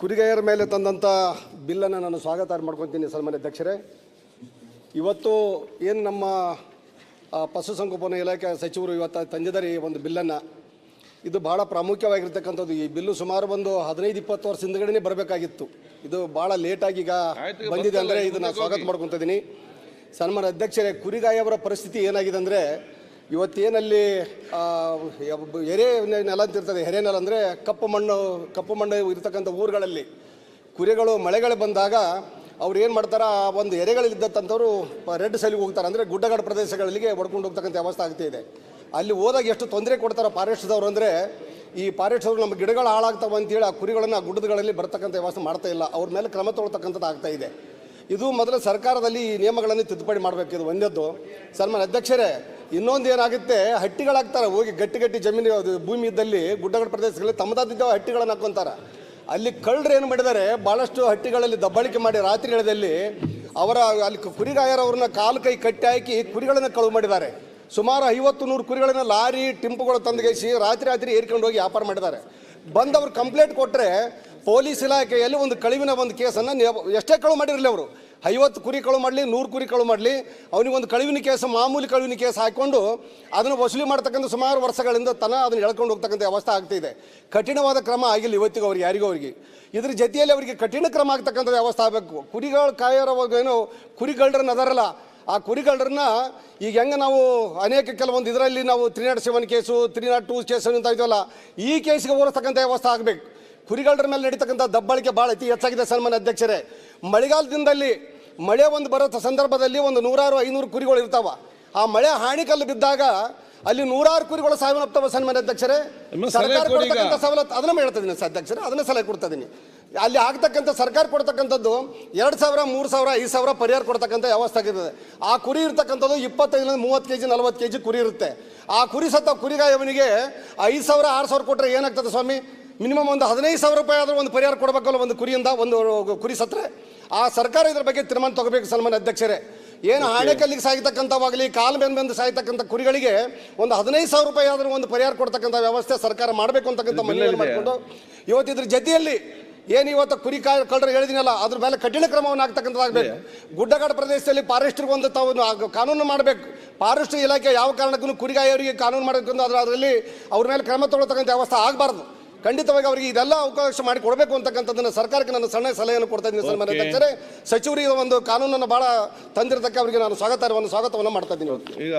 ಕುರಿಗಾಯರ ಮೇಲೆ ತಂದಂಥ ಬಿಲ್ಲನ್ನು ನಾನು ಸ್ವಾಗತ ಮಾಡ್ಕೊತೀನಿ ಸನ್ಮಾನ್ಯ ಅಧ್ಯಕ್ಷರೇ. ಇವತ್ತು ಏನು ನಮ್ಮ ಪಶು ಪಶುಸಂಗೋಪನಾ ಇಲಾಖೆ ಸಚಿವರು ಇವತ್ತು ತಂದಿದ್ದಾರೆ ಈ ಒಂದು ಬಿಲ್ಲನ್ನು. ಇದು ಭಾಳ ಪ್ರಾಮುಖ್ಯವಾಗಿರ್ತಕ್ಕಂಥದ್ದು. ಈ ಬಿಲ್ಲು ಸುಮಾರು ಒಂದು ಹದಿನೈದು ಇಪ್ಪತ್ತು ವರ್ಷ ಹಿಂದ್ಗಡೆನೇ ಬರಬೇಕಾಗಿತ್ತು. ಇದು ಭಾಳ ಲೇಟಾಗಿ ಈಗ ಬಂದಿದೆ ಅಂದರೆ ಇದನ್ನು ಸ್ವಾಗತ ಮಾಡ್ಕೊತಿದ್ದೀನಿ ಸನ್ಮಾನ್ಯ ಅಧ್ಯಕ್ಷರೇ ಕುರಿಗಾಯವರ ಪರಿಸ್ಥಿತಿ ಏನಾಗಿದೆ ಅಂದರೆ ಇವತ್ತೇನಲ್ಲಿ ಎರೆ ನೆಲ ಅಂತಿರ್ತದೆ ಎರೆ ನೆಲ ಅಂದರೆ ಕಪ್ಪು ಮಣ್ಣು ಕಪ್ಪು ಮಣ್ಣು ಇರತಕ್ಕಂಥ ಊರುಗಳಲ್ಲಿ ಕುರಿಗಳು, ಮಳೆಗಳು ಬಂದಾಗ ಅವ್ರು ಏನು ಮಾಡ್ತಾರೆ, ಆ ಒಂದು ಎರೆಗಳಿದ್ದಂಥವ್ರು ರೆಡ್ ಸೈಲಿಗೆ ಹೋಗ್ತಾರೆ. ಅಂದರೆ ಗುಡ್ಡಗಾಡು ಪ್ರದೇಶಗಳಿಗೆ ಹೊಡ್ಕೊಂಡು ಹೋಗ್ತಕ್ಕಂಥ ವ್ಯವಸ್ಥೆ ಆಗ್ತಾ ಇದೆ. ಅಲ್ಲಿ ಹೋದಾಗ ಎಷ್ಟು ತೊಂದರೆ ಕೊಡ್ತಾರೆ ಫಾರೆಸ್ಟ್ದವ್ರು ಅಂದರೆ, ಈ ಫಾರೆಸ್ಟ್ದವ್ರು ನಮ್ಮ ಗಿಡಗಳು ಹಾಳಾಗ್ತಾವೆ ಅಂತೇಳಿ ಆ ಕುರಿಗಳನ್ನು ಆ ಗುಡ್ಡಗಳಲ್ಲಿ ಬರ್ತಕ್ಕಂಥ ವ್ಯವಸ್ಥೆ ಮಾಡ್ತಾ ಇಲ್ಲ. ಅವ್ರ ಮೇಲೆ ಕ್ರಮ ತೊಗೊಳ್ತಕ್ಕಂಥದ್ದು ಆಗ್ತಾ ಇದೆ. ಇದು ಮೊದಲು ಸರ್ಕಾರದಲ್ಲಿ ಈ ನಿಯಮಗಳನ್ನು ತಿದ್ದುಪಡಿ ಮಾಡಬೇಕು. ಇದು ಒಂದದ್ದು. ಸನ್ಮಾನ ಅಧ್ಯಕ್ಷರೇ, ಇನ್ನೊಂದು ಏನಾಗುತ್ತೆ, ಹಟ್ಟಿಗಳಾಗ್ತಾರೆ. ಹೋಗಿ ಗಟ್ಟಿ ಗಟ್ಟಿ ಜಮೀನು ಭೂಮಿ ಇದ್ದಲ್ಲಿ ಗುಡ್ಡಗಳ ಪ್ರದೇಶಗಳಲ್ಲಿ ತಮ್ಮದಾದಿದ್ದ ಹಟ್ಟಿಗಳನ್ನು ಹಾಕೊಂತಾರೆ. ಅಲ್ಲಿ ಕಳ್ಳರು ಏನು ಮಾಡಿದ್ದಾರೆ ಭಾಳಷ್ಟು ಹಟ್ಟಿಗಳಲ್ಲಿ ದಬ್ಬಾಳಿಕೆ ಮಾಡಿ ರಾತ್ರಿ ವೇಳೆಯಲ್ಲಿ ಅವರ, ಅಲ್ಲಿ ಕುರಿಗಾಯರವ್ರನ್ನ ಕಾಲು ಕೈ ಕಟ್ಟಿ ಹಾಕಿ ಕುರಿಗಳನ್ನು ಕಳುವು ಮಾಡಿದ್ದಾರೆ. ಸುಮಾರು ಐವತ್ತು ನೂರು ಕುರಿಗಳನ್ನು ಲಾರಿ, ಟಿಂಪುಗಳು ತಂದುಗೈಸಿ ರಾತ್ರಿ ರಾತ್ರಿ ಏರ್ಕೊಂಡು ಹೋಗಿ ವ್ಯಾಪಾರ ಮಾಡಿದ್ದಾರೆ. ಬಂದವರು ಕಂಪ್ಲೇಂಟ್ ಕೊಟ್ಟರೆ ಪೊಲೀಸ್ ಇಲಾಖೆಯಲ್ಲಿ ಒಂದು ಕಳುವಿನ ಒಂದು ಕೇಸನ್ನು ಎಷ್ಟೇ ಕಳು ಮಾಡಿರಲಿ ಅವರು. ಐವತ್ತು ಕುರಿ ಕಳು ಮಾಡಲಿ, ನೂರು ಕುರಿ ಕಳು ಮಾಡಲಿ. ಅವನಿಗೆ ಒಂದು ಕಳುವಿನ ಕೇಸ್, ಮಾಮೂಲಿ ಕಳುವಿನ ಕೇಸ್ ಹಾಕ್ಕೊಂಡು ಅದನ್ನು ವಸೂಲಿ ಮಾಡ್ತಕ್ಕಂಥ ಸುಮಾರು ವರ್ಷಗಳಿಂದ ತನ ಅದನ್ನು ಎಳ್ಕೊಂಡು ಹೋಗ್ತಕ್ಕಂಥ ಅವಸ್ಥೆ ಆಗ್ತಿದೆ ಕಠಿಣವಾದ ಕ್ರಮ ಆಗಿಲ್ಲ ಇವತ್ತಿಗೂ ಅವ್ರಿಗೆ, ಯಾರಿಗೂ ಅವ್ರಿಗೆ. ಇದ್ರ ಜೊತೆಯಲ್ಲಿ ಅವರಿಗೆ ಕಠಿಣ ಕ್ರಮ ಆಗ್ತಕ್ಕಂಥ ವ್ಯವಸ್ಥೆ ಆಗಬೇಕು. ಕುರಿಗಳು ಕಾಯೋವಾಗ ಏನು ಕುರಿಗಳ್ರನ್ನ ಅದಾರಲ್ಲ ಆ ಕುರಿಗಳನ್ನ ಈಗ ಹೆಂಗೆ ನಾವು ಅನೇಕ ಕೆಲವೊಂದು ಇದರಲ್ಲಿ ನಾವು three not seven case three not two case ಅಂತ ಇದೆಯಲ್ಲ, ಈ ಕೇಸಿಗೆ ಹೋಲಿಸ್ತಕ್ಕಂಥ ವ್ಯವಸ್ಥೆ ಆಗಬೇಕು. ಕುರಿಗಳರ ಮೇಲೆ ನಡೀತಕ್ಕಂಥ ದಬ್ಬಾಳಿಕೆ ಭಾಳ ಅತಿ ಹೆಚ್ಚಾಗಿದೆ ಸನ್ಮಾನ್ಯ ಅಧ್ಯಕ್ಷರೇ. ಮಳೆಗಾಲದಿಂದಲ್ಲಿ ಮಳೆ ಒಂದು ಬರೋ ಸಂದರ್ಭದಲ್ಲಿ ಒಂದು ನೂರಾರು ಐನೂರು ಕುರಿಗಳು ಇರ್ತಾವ. ಆ ಮಳೆ ಹಾಣಿಕಲ್ಲು ಬಿದ್ದಾಗ ಅಲ್ಲಿ ನೂರಾರು ಕುರಿಗಳು ಸಾವಿನಪ್ತವ ಸನ್ಮಾನ್ಯ ಅಧ್ಯಕ್ಷರೇ. ಸರ್ಕಾರ. ಕೊಡ್ತಕ್ಕಂಥ ಸವಲತ್ತು ಅದನ್ನ ಹೇಳ್ತಾ ಇದ್ದೀನಿ ಅಧ್ಯಕ್ಷರೇ ಅದನ್ನ ಸಲಹೆ ಕೊಡ್ತಾ ಇದ್ದೀನಿ. ಅಲ್ಲಿ ಆಗ್ತಕ್ಕಂಥ ಸರ್ಕಾರ ಕೊಡ್ತಕ್ಕಂಥದ್ದು ಎರಡು ಸಾವಿರ ಮೂರು ಸಾವಿರ ಐದು ಸಾವಿರ ಪರಿಹಾರ ಕೊಡ್ತಕ್ಕಂಥ ವ್ಯವಸ್ಥೆ ಆಗಿರ್ತದೆ. ಆ ಕುರಿ ಇರ್ತಕ್ಕಂಥದ್ದು ಇಪ್ಪತ್ತೈದರಿಂದ ಮೂವತ್ತು ಕೆ ಜಿ ನಲ್ವತ್ತು ಕೆ ಜಿ ಕುರಿ ಇರುತ್ತೆ. ಆ ಕುರಿ ಸತ್ತ ಕುರಿಗಾಯವನಿಗೆ ಐದು ಸಾವಿರ ಆರು ಸಾವಿರ ಕೊಟ್ಟರೆ ಏನಾಗ್ತದೆ ಸ್ವಾಮಿ? ಮಿನಿಮಮ್ ಒಂದು ಹದಿನೈದು ಸಾವಿರ ರೂಪಾಯಿ ಆದರೂ ಒಂದು ಪರಿಹಾರ ಕೊಡಬೇಕಲ್ಲ ಒಂದು ಕುರಿಯಿಂದ ಒಂದು ಕುರಿ ಸತ್ರೆ. ಆ ಸರ್ಕಾರ ಇದ್ರ ಬಗ್ಗೆ ತೀರ್ಮಾನ ತಗೋಬೇಕು ಸಲ್ಮಾನ್ ಅಧ್ಯಕ್ಷರೇ. ಏನು ಆಣೆಕಲ್ಲಿಗೆ ಸಾಯ್ತಕ್ಕಂಥವಾಗಲಿ ಕಾಲು ಮೇಲೆ ಬೆಂದು ಸಾಯ್ತಕ್ಕಂಥ ಕುರಿಗಳಿಗೆ ಒಂದು ಹದಿನೈದು ಸಾವಿರ ರೂಪಾಯಿ ಆದರೂ ಒಂದು ಪರಿಹಾರ ಕೊಡ್ತಕ್ಕಂಥ ವ್ಯವಸ್ಥೆ ಸರ್ಕಾರ ಮಾಡಬೇಕು ಅಂತಕ್ಕಂಥ ಮನೆಯಲ್ಲಿ ಮಾಡಿಕೊಂಡು ಇವತ್ತಿದ್ರ ಜೊತೆಯಲ್ಲಿ ಏನು ಇವತ್ತು ಕುರಿ ಕಾ ಕಳ್ಳರು ಹೇಳಿದಿನಲ್ಲ ಅದ್ರ ಮೇಲೆ ಕಠಿಣ ಕ್ರಮವನ್ನು ಆಗ್ತಕ್ಕಂಥದ್ದಾಗಬೇಕು ಗುಡ್ಡಗಾಡು ಪ್ರದೇಶದಲ್ಲಿ ಫಾರೆಸ್ಟ್ರಿಗೆ ಒಂದು ತಾವು ಕಾನೂನು ಮಾಡಬೇಕು. ಫಾರೆಸ್ಟ್ ಇಲಾಖೆ ಯಾವ ಕಾರಣಕ್ಕೂ ಕುರಿಗಾಯವರಿಗೆ ಕಾನೂನು ಮಾಡಬೇಕು ಅಂದ್ರೆ ಅದರಲ್ಲಿ ಅವ್ರ ಮೇಲೆ ಕ್ರಮ ತಗೊಳ್ತಕ್ಕಂಥ ವ್ಯವಸ್ಥೆ ಆಗಬಾರ್ದು. ಖಂಡಿತವಾಗಿ ಅವರಿಗೆ ಇದೆಲ್ಲ ಅವಕಾಶ ಮಾಡಿ ಕೊಡಬೇಕು ಅಂತಕ್ಕಂಥದ್ದನ್ನು ಸರ್ಕಾರಕ್ಕೆ ನಾನು ಸಣ್ಣ ಸಲಹೆಯನ್ನು ಕೊಡ್ತಾ ಇದ್ದೀನಿ ಸನ್ಮಾನ್ಯ. ಅಧ್ಯಕ್ಷರೇ ಸಚಿವರಿಗೆ ಒಂದು ಕಾನೂನನ್ನು ಭಾಳ ತಂದಿರತಕ್ಕ ಅವರಿಗೆ ನಾನು ಸ್ವಾಗತ ಸ್ವಾಗತವನ್ನು ಮಾಡ್ತಾ ಇದ್ದೀನಿ ಈಗ